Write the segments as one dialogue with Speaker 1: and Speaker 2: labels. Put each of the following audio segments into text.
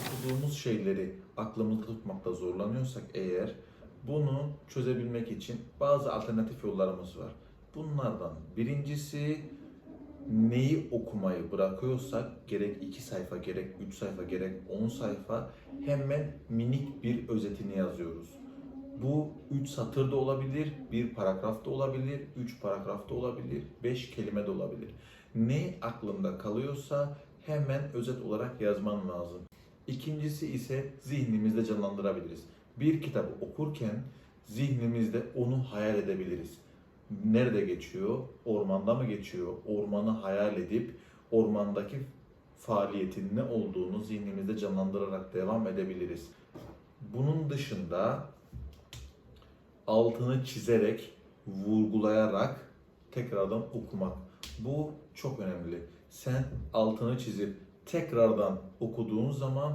Speaker 1: okuduğumuz şeyleri aklımızda tutmakta zorlanıyorsak eğer bunu çözebilmek için bazı alternatif yollarımız var. Bunlardan birincisi neyi okumayı bırakıyorsak gerek 2 sayfa gerek 3 sayfa gerek 10 sayfa hemen minik bir özetini yazıyoruz. Bu 3 satır da olabilir, bir paragraf da olabilir, 3 paragraf da olabilir, 5 kelime de olabilir. Ne aklında kalıyorsa hemen özet olarak yazman lazım. İkincisi ise zihnimizde canlandırabiliriz. Bir kitabı okurken zihnimizde onu hayal edebiliriz. Nerede geçiyor? Ormanda mı geçiyor? Ormanı hayal edip ormandaki faaliyetin ne olduğunu zihnimizde canlandırarak devam edebiliriz. Bunun dışında altını çizerek, vurgulayarak tekrardan okumak. Bu çok önemli. Sen altını çizip tekrardan okuduğun zaman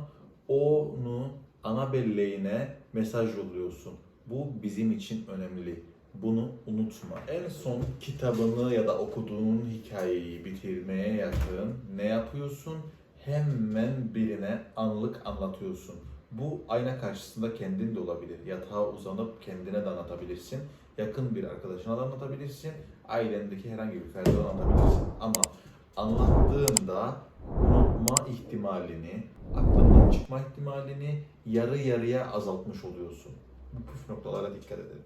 Speaker 1: onu ana belleğine mesaj yolluyorsun. Bu bizim için önemli. Bunu unutma. En son kitabını ya da okuduğun hikayeyi bitirmeye yakın ne yapıyorsun? Hemen birine anlık anlatıyorsun. Bu ayna karşısında kendin de olabilir. Yatağa uzanıp kendine de anlatabilirsin. Yakın bir arkadaşına da anlatabilirsin. Ailendeki herhangi bir ferde de anlatabilirsin. Ama anlattığında unutma ihtimalini, aklından çıkma ihtimalini yarı yarıya azaltmış oluyorsun. Bu püf noktalara dikkat edelim.